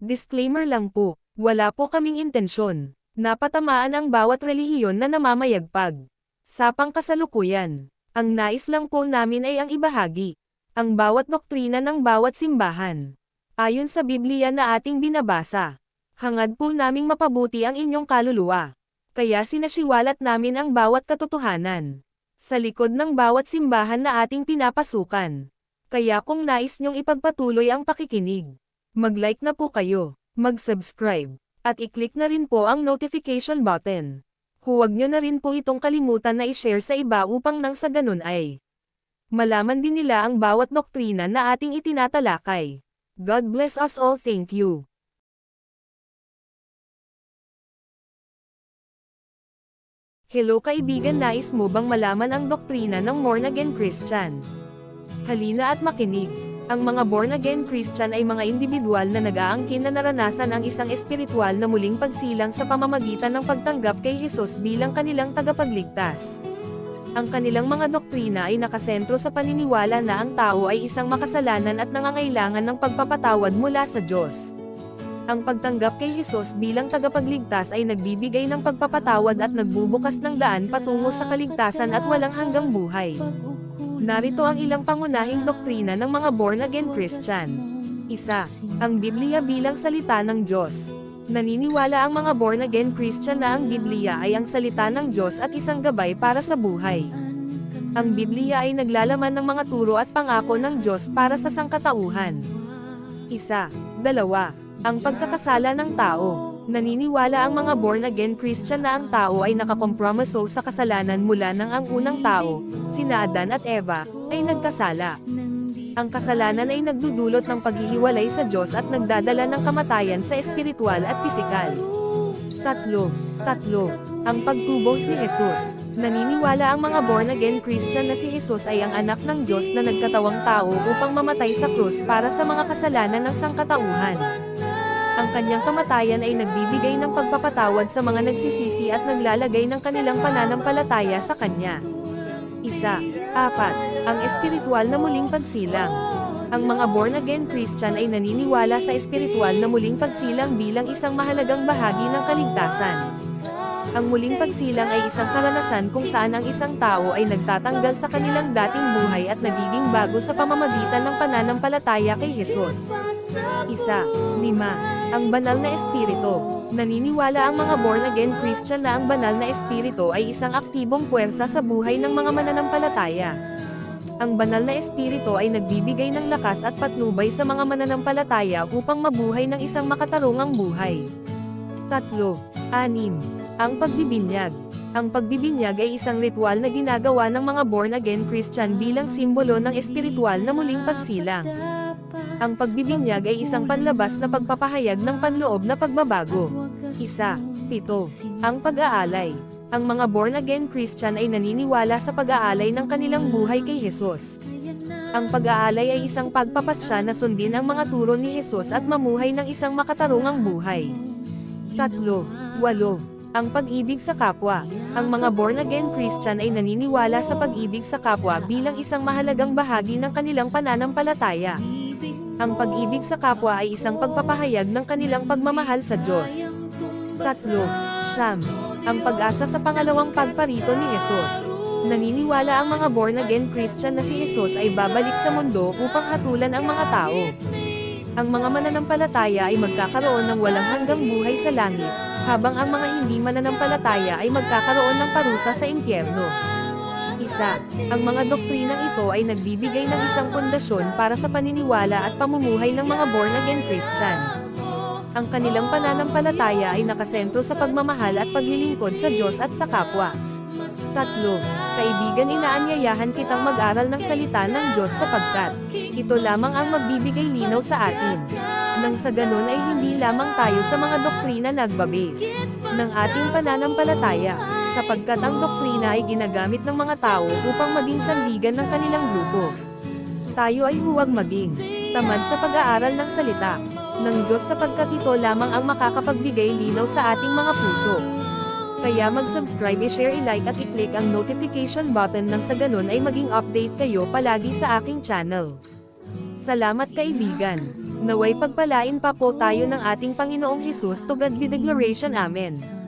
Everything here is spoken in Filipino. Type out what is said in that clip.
Disclaimer lang po, wala po kaming intensyon. Napatamaan ang bawat relihiyon na namamayagpag. Sa pangkasalukuyan, ang nais lang po namin ay ang ibahagi. Ang bawat doktrina ng bawat simbahan. Ayon sa Biblia na ating binabasa. Hangad po naming mapabuti ang inyong kaluluwa. Kaya sinasiwalat namin ang bawat katotohanan. Sa likod ng bawat simbahan na ating pinapasukan. Kaya kung nais nyong ipagpatuloy ang pakikinig, mag-like na po kayo, mag-subscribe, at i-click na rin po ang notification button. Huwag nyo na rin po itong kalimutan na i-share sa iba upang nang sa ganun ay malaman din nila ang bawat doktrina na ating itinatalakay. God bless us all thank you. Hello kaibigan nais mo bang malaman ang doktrina ng born again Christian? Halina at makinig. Ang mga born again Christian ay mga individual na nag-aangkin na naranasan ang isang espiritual na muling pagsilang sa pamamagitan ng pagtanggap kay Jesus bilang kanilang tagapagligtas. Ang kanilang mga doktrina ay nakasentro sa paniniwala na ang tao ay isang makasalanan at nangangailangan ng pagpapatawad mula sa Diyos. Ang pagtanggap kay Jesus bilang tagapagligtas ay nagbibigay ng pagpapatawad at nagbubukas ng daan patungo sa kaligtasan at walang hanggang buhay. Narito ang ilang pangunahing doktrina ng mga born-again Christian. Isa, ang Biblia bilang salita ng Diyos. Naniniwala ang mga born-again Christian na ang Biblia ay ang salita ng Diyos at isang gabay para sa buhay. Ang Biblia ay naglalaman ng mga turo at pangako ng Diyos para sa sangkatauhan. Isa, dalawa, ang pagkakasala ng tao. Naniniwala ang mga born-again Christian na ang tao ay nakakompromiso sa kasalanan mula nang ang unang tao, sina Adan at Eva, ay nagkasala. Ang kasalanan ay nagdudulot ng paghihiwalay sa Diyos at nagdadala ng kamatayan sa espiritual at pisikal. Tatlo, tatlo, ang pagtubos ni Jesus. Naniniwala ang mga born-again Christian na si Jesus ay ang anak ng Diyos na nagkatawang tao upang mamatay sa krus para sa mga kasalanan ng sangkatauhan. Ang kanyang kamatayan ay nagbibigay ng pagpapatawad sa mga nagsisisi at naglalagay ng kanilang pananampalataya sa kanya. Isa, apat, ang espiritual na muling pagsilang. Ang mga born-again Christian ay naniniwala sa espiritual na muling pagsilang bilang isang mahalagang bahagi ng kaligtasan. Ang muling pagsilang ay isang karanasan kung saan ang isang tao ay nagtatanggal sa kanilang dating buhay at nagiging bago sa pamamagitan ng pananampalataya kay Jesus. Isa, lima, ang banal na espiritu. Naniniwala ang mga born-again Christian na ang banal na espiritu ay isang aktibong puwersa sa buhay ng mga mananampalataya. Ang banal na espiritu ay nagbibigay ng lakas at patnubay sa mga mananampalataya upang mabuhay ng isang makatarungang buhay. Tatlo, anim, ang pagbibinyag. Ang pagbibinyag ay isang ritual na ginagawa ng mga born-again Christian bilang simbolo ng espiritual na muling pagsilang. Ang pagbibinyag ay isang panlabas na pagpapahayag ng panloob na pagbabago. Isa, pito, ang pag-aalay. Ang mga born-again Christian ay naniniwala sa pag-aalay ng kanilang buhay kay Jesus. Ang pag-aalay ay isang pagpapasya na sundin ang mga turo ni Jesus at mamuhay ng isang makatarungang buhay. Tatlo, walo, ang pag-ibig sa kapwa. Ang mga born-again Christian ay naniniwala sa pag-ibig sa kapwa bilang isang mahalagang bahagi ng kanilang pananampalataya. Ang pag-ibig sa kapwa ay isang pagpapahayag ng kanilang pagmamahal sa Diyos. Tatlo, siyam, ang pag-asa sa pangalawang pagparito ni Jesus. Naniniwala ang mga born-again Christian na si Jesus ay babalik sa mundo upang hatulan ang mga tao. Ang mga mananampalataya ay magkakaroon ng walang hanggang buhay sa langit, habang ang mga hindi mananampalataya ay magkakaroon ng parusa sa impyerno. Isa, ang mga doktrinang ito ay nagbibigay ng isang pundasyon para sa paniniwala at pamumuhay ng mga born-again Christian. Ang kanilang pananampalataya ay nakasentro sa pagmamahal at paglilingkod sa Diyos at sa kapwa. Tatlo, kaibigan inaanyayahan kitang mag-aral ng salita ng Diyos sapagkat ito lamang ang magbibigay linaw sa atin. Nang sa ganun ay hindi lamang tayo sa mga doktrina nagbabase ng ating pananampalataya, sapagkat ang doktrina ay ginagamit ng mga tao upang maging sandigan ng kanilang grupo. Tayo ay huwag maging tamad sa pag-aaral ng salita ng Diyos sapagkat ito lamang ang makakapagbigay linaw sa ating mga puso. Kaya mag-subscribe, i-share, i-like at i-click ang notification button nang sa ganun ay maging update kayo palagi sa aking channel. Salamat kaibigan! Naway pagpalain pa po tayo ng ating Panginoong Hesus to God be the declaration Amen.